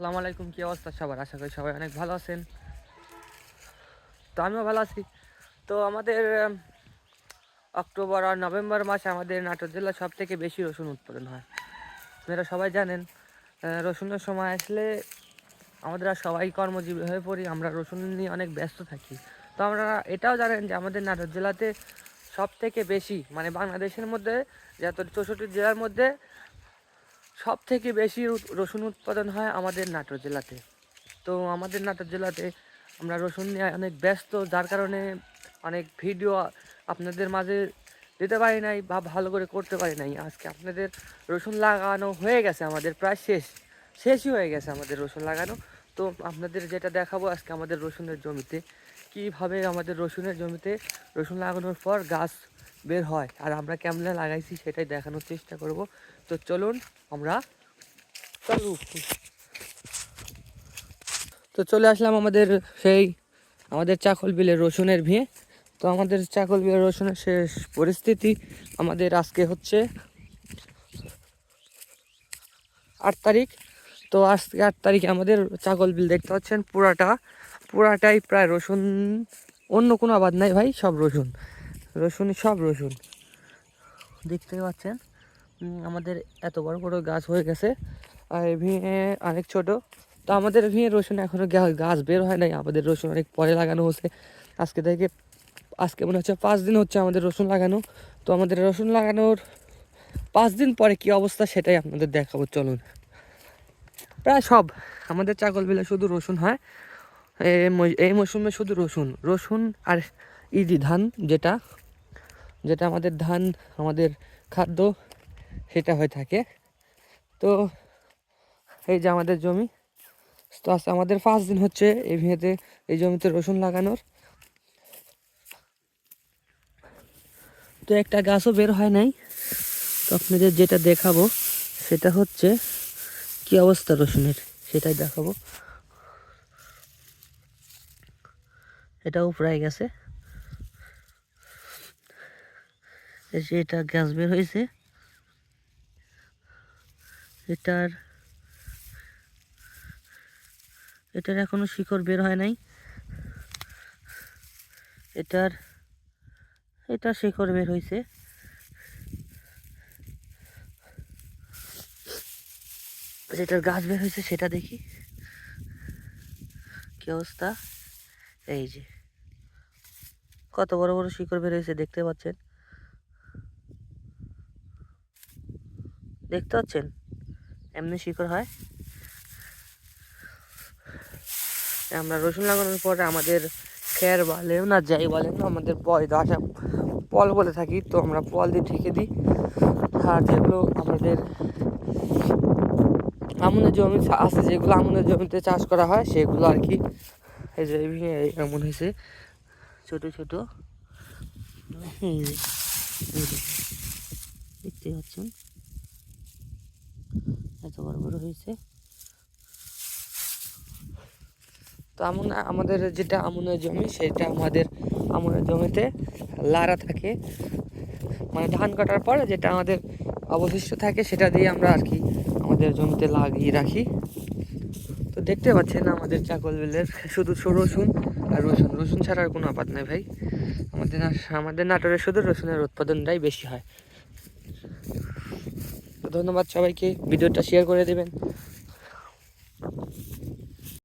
সালাম আলাইকুম, কি অবস্থা সবার? আশা করি সবাই অনেক ভালো আছেন। তো আমিও ভালো আছি। তো আমাদের অক্টোবর আর নভেম্বর মাসে আমাদের নাটোর জেলা সব থেকে বেশি রসুন উৎপাদন হয়। আপনারা সবাই জানেন রসুনের সময় আসলে আমাদের সবাই কর্মজীবী হয়ে পড়ি, আমরা রসুন নিয়ে অনেক ব্যস্ত থাকি। তো আমরা এটাও জানেন যে আমাদের নাটোর জেলাতে সব থেকে বেশি মানে বাংলাদেশের মধ্যে, যত চৌষট্টি জেলার মধ্যে সব থেকে বেশি রসুন উৎপাদন হয় আমাদের নাটোর জেলাতে। তো আমাদের নাটোর জেলাতে আমরা রসুন নিয়ে অনেক ব্যস্ত, যার কারণে অনেক ভিডিও আপনাদের মাঝে দিতে পারি নাই বা ভালো করে করতে পারি নাই। আজকে আপনাদের রসুন লাগানো হয়ে গেছে, আমাদের প্রায় শেষ। শেষই হয়ে গেছে আমাদের রসুন লাগানো। তো আপনাদের যেটা দেখাবো আজকে আমাদের রসুনের জমিতে। কীভাবে আমাদের রসুনের জমিতে রসুন লাগানোর পর গাছ বের হয়। আর আমরা কেমনে লাগাইছি, সেটাই দেখানোর চেষ্টা করব। তো চলুন, আমরা চলু তো চলে আসলাম আমাদের সেই, আমাদের চাকল বিলের রসুনের ভিয়ে। তো আমাদের চাকল বিলের রসুনের শেষ পরিস্থিতি আমাদের আজকে হচ্ছে আট তারিখ। তো আজকে আট তারিখে আমাদের চাকল বিল দেখতে পাচ্ছেন, পুরাটা। পুরাটাই প্রায় রসুন, অন্য কোনো আবাদ নাই ভাই, সব রসুন। রসুনই সব রসুন। দেখতে পাচ্ছেন? আমাদের এত বড় বড় গাছ হয়ে গেছে। আর ভিঙে অনেক ছোট। তো আমাদের ভিঙে রসুন এখনও গাছ বের হয় নাই। আমাদের রসুন অনেক পরে লাগানো হচ্ছে। আজকে থেকে, আজকে মনে হচ্ছে পাঁচ দিন হচ্ছে আমাদের রসুন লাগানো। তো আমাদের রসুন লাগানোর পাঁচ দিন পরে কি অবস্থা সেটাই আপনাদের দেখাবো। চলুন। প্রায় সব। আমাদের চাকল বিলে শুধু রসুন হয়। এই মৌসুমে শুধু রসুন। রসুন আর ইদি ধান যেটা যেটা আমাদের ধান, আমাদের খাদ্য, সেটা হয়ে থাকে। তো এই যে আমাদের জমি, তো আজকে আমাদের পাঁচ দিন হচ্ছে এই ভিঁতে এই জমিতে রসুন লাগানোর। তো একটা গাছও বের হয় নাই। তো আপনাদের যেটা দেখাবো, সেটা হচ্ছে কি অবস্থা রসুনের, সেটাই দেখাবো। এটাও প্রায় গেছে এই যে এটা গ্যাস বের হয়েছে। এটার এটার এখনও শিকড় বের হয় নাই। এটার এটা শিকড় বের হয়েছে। যেটার গাছ বের হয়েছে সেটা দেখি। কি অবস্থা? এই যে, কত বড় বড় শিকড় বের হয়েছে দেখতে পাচ্ছেন? দেখতে পাচ্ছেন? এমনি শিকড় হয়। আমরা রসুন লাগানোর পরে আমাদের খের বলেন না, যাই বলেন আমাদের পয় আসা পল বলে থাকি, তো আমরা পল দিয়ে ঢেকে দিই। আর যেগুলো আমাদের আমনের জমি আছে, যেগুলো আমনের জমিতে চাষ করা হয়, সেগুলো আর কি এমন হয়েছে। ছোট ছোট। দেখতে পাচ্ছেন? এত বড় বড় হয়েছে। তো আমন, আমাদের যেটা আমনের জমি, সেটা আমাদের আমনের জমিতে লারা থাকে। মানে ধান কাটার পরে যেটা আমাদের অবশিষ্ট থাকে, সেটা দিয়ে আমরা আর কি আমাদের জমিতে লাগিয়ে রাখি। তো দেখতে পাচ্ছেন আমাদের চাকল বিলের শুধু রসুন আর রসুন। রসুন ছাড়া আর কোনো আপাত নাই ভাই। আমাদের আমাদের নাটোরে শুধু রসুনের উৎপাদনটাই বেশি হয়। ধন্যবাদ সবাইকে ভিডিওটা শেয়ার করে দেবেন।